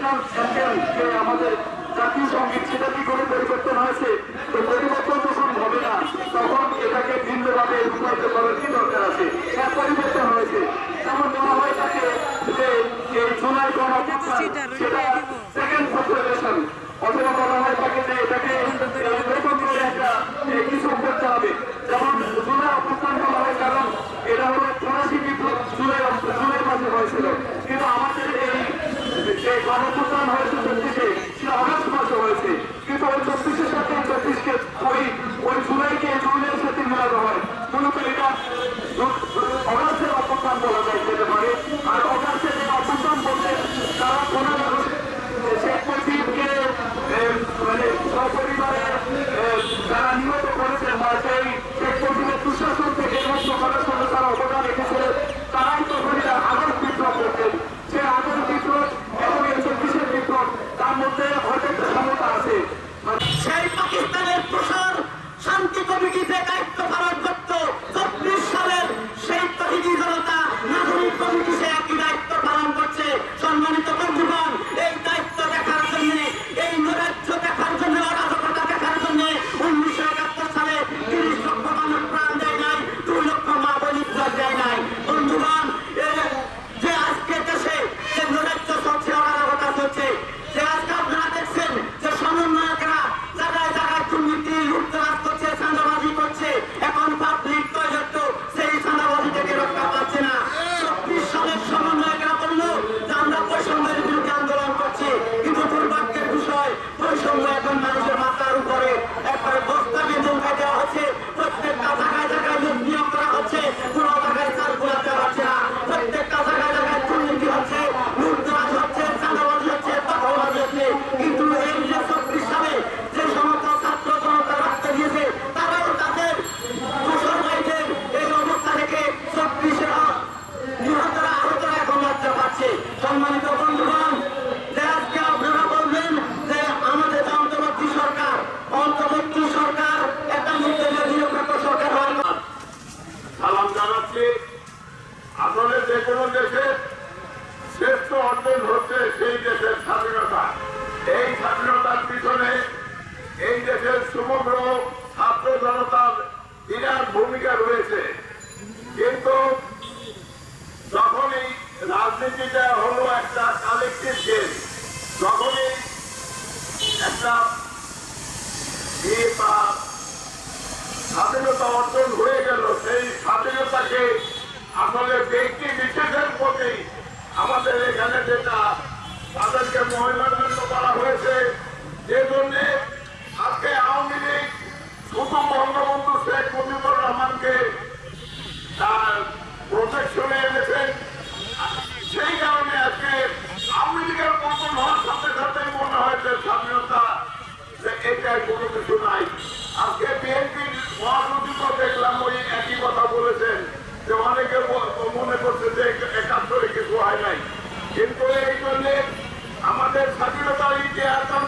যে আমাদের জাতীয় সংগীত সেটা কি করে পরিবর্তন হয়েছে? তো পরিবর্তন যখন হবে না তখন এটাকে ভিন্নভাবে রূপায়িত করার কি দরকার আছে? হ্যাঁ পরিবর্তন হয়েছে। যেমন বলা হয় তাকে যে এই জুলাই গণঅভ্যুত্থান সেটা সেকেন্ড পপুলেশন অথবা বলা হয় তাকে যে এটাকে একটা কিছু করতে হবে যেমন জুলাই অভ্যুত্থান বলা হয় কারণ এটা হলো ফরাসি বিপ্লব জুলাই জুলাই মাসে হয়েছিল কিন্তু আমাদের এই যে গণঅভ্যুত্থান হয়েছে চব্বিশে সেটা অগস্ট মাসে হয়েছে কিন্তু ওই চব্বিশের সাথে চব্বিশকে ওই ওই জুলাইকে জুলাইয়ের সাথে মেলানো হয় মূলত অগস্টের অভ্যুত্থান বলা যায় যেতে পারে আর যে অভ্যুত্থান বলতে তারা কোনো শেখ মুজিবকে মানে সপরিবারে যারা নিহত করেছেন বা তারা তার সেই পাকিস্তানের প্রসার শান্তি কমিটিতে দায়িত্ব পালন সেই দেশের স্বাধীনতা, এই স্বাধীনতার পিছনে এই দেশের সমগ্র ছাত্র জনতার বিরাট ভূমিকা রয়েছে। কিন্তু যখনই রাজনীতিটা হলো একটা কালেকটিভ গেম যখনই একটা স্বাধীনতা অর্জন হয়ে গেল, সেই স্বাধীনতাকে আসলে ব্যক্তি বিশেষের প্রতি আমাদের এখানে যেটা তাদেরকে মহিলাদণ্ড করা হয়েছে। যে জন্য আজকে আওয়ামী লীগ শুধু বঙ্গবন্ধু শেখ মুজিবুর রহমানকে তার প্রোটেকশনে এনেছেন। সেই কারণে আজকে আওয়ামী লীগের পতন হওয়ার সাথে সাথে মনে হয়েছে স্বাধীনতা এটাই কোনো কিছু নাই। আজকে বিএনপির মহাসচিব দেখলাম, ওই একই কথা বলেছেন যে অনেকে মনে করছে যে একাত্তরে কিছু হয় নাই। কিন্তু এই জন্য আমাদের স্বাধীনতার ইতিহাস জানতে হবে